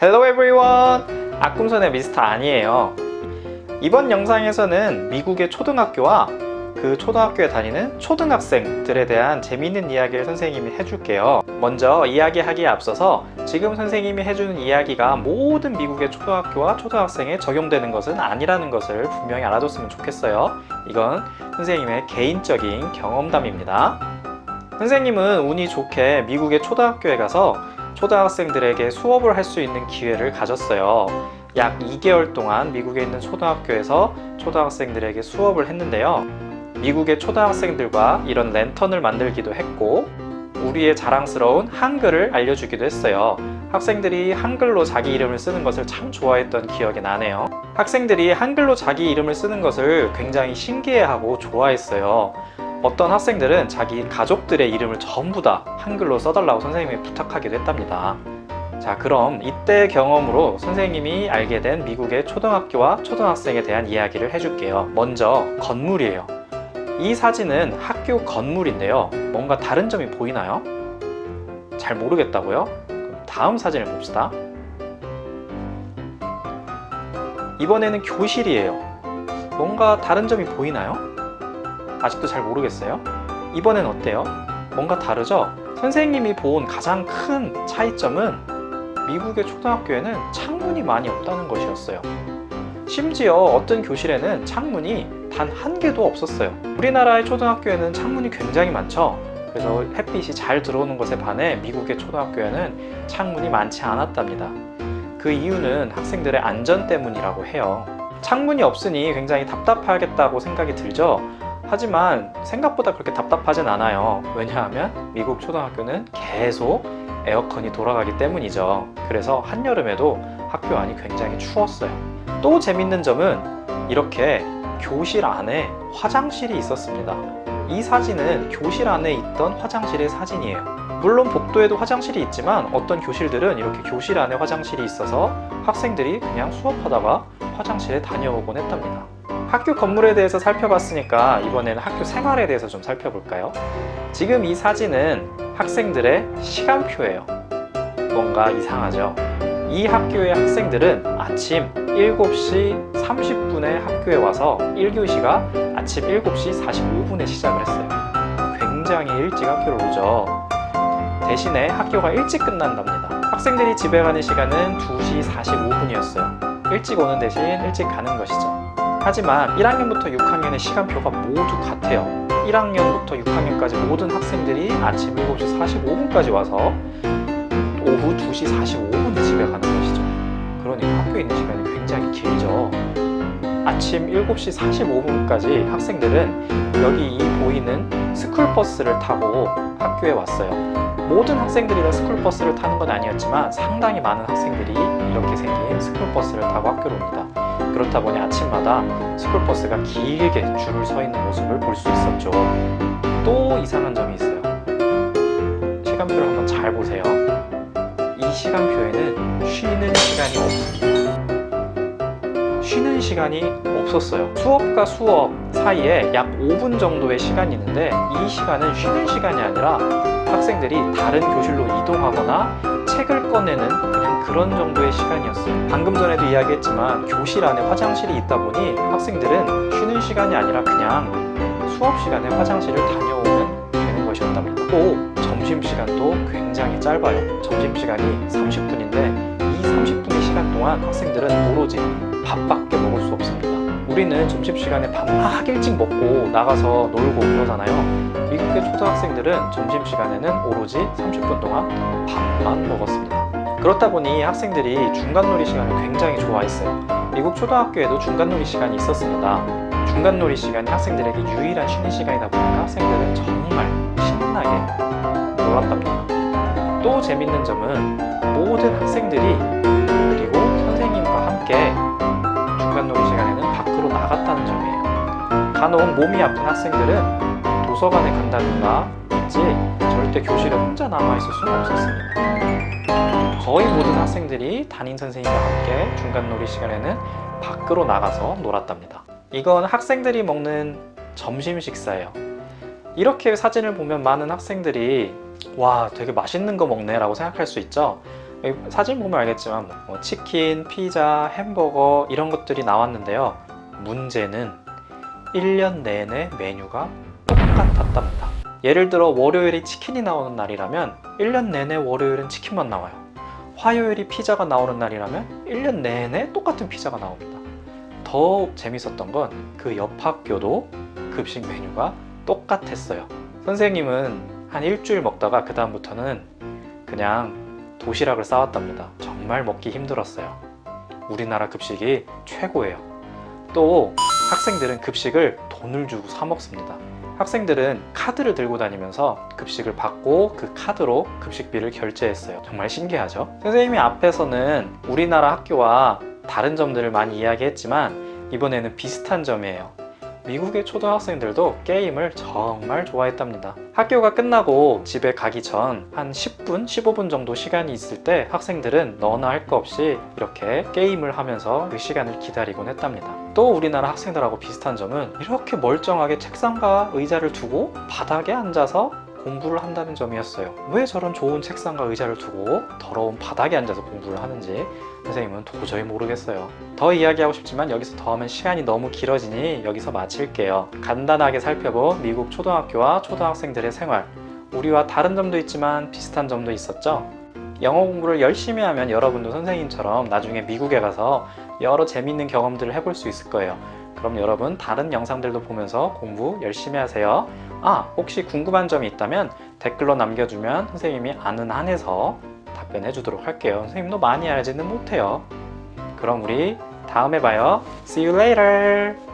Hello everyone! 악꿈선의 미스터 아니에요. 이번 영상에서는 미국의 초등학교와 그 초등학교에 다니는 초등학생들에 대한 재미있는 이야기를 선생님이 해줄게요. 먼저 이야기하기에 앞서서 지금 선생님이 해주는 이야기가 모든 미국의 초등학교와 초등학생에 적용되는 것은 아니라는 것을 분명히 알아뒀으면 좋겠어요. 이건 선생님의 개인적인 경험담입니다. 선생님은 운이 좋게 미국의 초등학교에 가서 초등학생들에게 수업을 할 수 있는 기회를 가졌어요. 약 2개월 동안 미국에 있는 초등학교에서 초등학생들에게 수업을 했는데요. 미국의 초등학생들과 이런 랜턴을 만들기도 했고, 우리의 자랑스러운 한글을 알려주기도 했어요. 학생들이 한글로 자기 이름을 쓰는 것을 참 좋아했던 기억이 나네요. 학생들이 한글로 자기 이름을 쓰는 것을 굉장히 신기해하고 좋아했어요. 어떤 학생들은 자기 가족들의 이름을 전부 다 한글로 써달라고 선생님이 부탁하기도 했답니다. 자, 그럼 이때 경험으로 선생님이 알게 된 미국의 초등학교와 초등학생에 대한 이야기를 해줄게요. 먼저 건물이에요. 이 사진은 학교 건물인데요. 뭔가 다른 점이 보이나요? 잘 모르겠다고요? 그럼 다음 사진을 봅시다. 이번에는 교실이에요. 뭔가 다른 점이 보이나요? 아직도 잘 모르겠어요. 이번엔 어때요? 뭔가 다르죠? 선생님이 본 가장 큰 차이점은 미국의 초등학교에는 창문이 많이 없다는 것이었어요. 심지어 어떤 교실에는 창문이 단 한 개도 없었어요. 우리나라의 초등학교에는 창문이 굉장히 많죠. 그래서 햇빛이 잘 들어오는 것에 반해 미국의 초등학교에는 창문이 많지 않았답니다. 그 이유는 학생들의 안전 때문이라고 해요. 창문이 없으니 굉장히 답답하겠다고 생각이 들죠. 하지만 생각보다 그렇게 답답하진 않아요. 왜냐하면 미국 초등학교는 계속 에어컨이 돌아가기 때문이죠. 그래서 한여름에도 학교 안이 굉장히 추웠어요. 또 재밌는 점은 이렇게 교실 안에 화장실이 있었습니다. 이 사진은 교실 안에 있던 화장실의 사진이에요. 물론 복도에도 화장실이 있지만 어떤 교실들은 이렇게 교실 안에 화장실이 있어서 학생들이 그냥 수업하다가 화장실에 다녀오곤 했답니다. 학교 건물에 대해서 살펴봤으니까 이번에는 학교 생활에 대해서 좀 살펴볼까요? 지금 이 사진은 학생들의 시간표예요. 뭔가 이상하죠? 이 학교의 학생들은 아침 7시 30분에 학교에 와서 1교시가 아침 7시 45분에 시작을 했어요. 굉장히 일찍 학교를 오죠. 대신에 학교가 일찍 끝난답니다. 학생들이 집에 가는 시간은 2시 45분이었어요. 일찍 오는 대신 일찍 가는 것이죠. 하지만 1학년부터 6학년의 시간표가 모두 같아요. 1학년부터 6학년까지 모든 학생들이 아침 7시 45분까지 와서 오후 2시 45분에 집에 가는 것이죠. 그러니까 학교에 있는 시간이 굉장히 길죠. 아침 7시 45분까지 학생들은 여기 이 보이는 스쿨버스를 타고 학교에 왔어요. 모든 학생들이 다 스쿨버스를 타는 건 아니었지만 상당히 많은 학생들이 이렇게 생긴 스쿨버스를 타고 학교로 옵니다. 그렇다 보니 아침마다 스쿨버스가 길게 줄을 서 있는 모습을 볼 수 있었죠. 또 이상한 점이 있어요. 시간표를 한번 잘 보세요. 이 시간표에는 쉬는 시간이 없습니다. 쉬는 시간이 없었어요. 수업과 수업 사이에 약 5분 정도의 시간이 있는데 이 시간은 쉬는 시간이 아니라 학생들이 다른 교실로 이동하거나 책을 꺼내는 그냥 그런 정도의 시간이었어요. 방금 전에도 이야기했지만 교실 안에 화장실이 있다 보니 학생들은 쉬는 시간이 아니라 그냥 수업 시간에 화장실을 다녀오면 되는 것이었답니다. 또 점심 시간도 굉장히 짧아요. 점심 시간이 30분인데 이 30분의 시간 동안 학생들은 오로지 밥밖에 먹을 수 없습니다. 우리는 점심시간에 밥막 일찍 먹고 나가서 놀고 그러잖아요. 미국의 초등학생들은 점심시간에는 오로지 30분 동안 밥만 먹었습니다. 그렇다 보니 학생들이 중간놀이 시간을 굉장히 좋아했어요. 미국 초등학교에도 중간놀이 시간이 있었습니다. 중간놀이 시간이 학생들에게 유일한 쉬는 시간이다 보니까 학생들은 정말 신나게 놀았답니다. 또 재밌는 점은 모든 학생들이 그리고 선생님과 함께 간혹 몸이 아픈 학생들은 도서관에 간다든가 있지 절대 교실에 혼자 남아있을 수는 없었습니다. 거의 모든 학생들이 담임 선생님과 함께 중간놀이 시간에는 밖으로 나가서 놀았답니다. 이건 학생들이 먹는 점심 식사예요. 이렇게 사진을 보면 많은 학생들이 와 되게 맛있는 거 먹네 라고 생각할 수 있죠. 사진 보면 알겠지만 뭐 치킨, 피자, 햄버거 이런 것들이 나왔는데요. 문제는 1년 내내 메뉴가 똑같았답니다. 예를 들어 월요일이 치킨이 나오는 날이라면 1년 내내 월요일은 치킨만 나와요. 화요일이 피자가 나오는 날이라면 1년 내내 똑같은 피자가 나옵니다. 더 재밌었던 건 그 옆 학교도 급식 메뉴가 똑같았어요. 선생님은 한 일주일 먹다가 그 다음부터는 그냥 도시락을 싸왔답니다. 정말 먹기 힘들었어요. 우리나라 급식이 최고예요. 또 학생들은 급식을 돈을 주고 사 먹습니다. 학생들은 카드를 들고 다니면서 급식을 받고 그 카드로 급식비를 결제했어요. 정말 신기하죠? 선생님이 앞에서는 우리나라 학교와 다른 점들을 많이 이야기했지만 이번에는 비슷한 점이에요. 미국의 초등학생들도 게임을 정말 좋아했답니다. 학교가 끝나고 집에 가기 전 한 10분, 15분 정도 시간이 있을 때 학생들은 너나 할 거 없이 이렇게 게임을 하면서 그 시간을 기다리곤 했답니다. 또 우리나라 학생들하고 비슷한 점은 이렇게 멀쩡하게 책상과 의자를 두고 바닥에 앉아서 공부를 한다는 점이었어요. 왜 저런 좋은 책상과 의자를 두고 더러운 바닥에 앉아서 공부를 하는지 선생님은 도저히 모르겠어요. 더 이야기하고 싶지만 여기서 더 하면 시간이 너무 길어지니 여기서 마칠게요. 간단하게 살펴본 미국 초등학교와 초등학생들의 생활. 우리와 다른 점도 있지만 비슷한 점도 있었죠. 영어 공부를 열심히 하면 여러분도 선생님처럼 나중에 미국에 가서 여러 재미있는 경험들을 해볼 수 있을 거예요. 그럼 여러분 다른 영상들도 보면서 공부 열심히 하세요. 아, 혹시 궁금한 점이 있다면 댓글로 남겨주면 선생님이 아는 한에서 답변해 주도록 할게요. 선생님도 많이 알지는 못해요. 그럼 우리 다음에 봐요. See you later!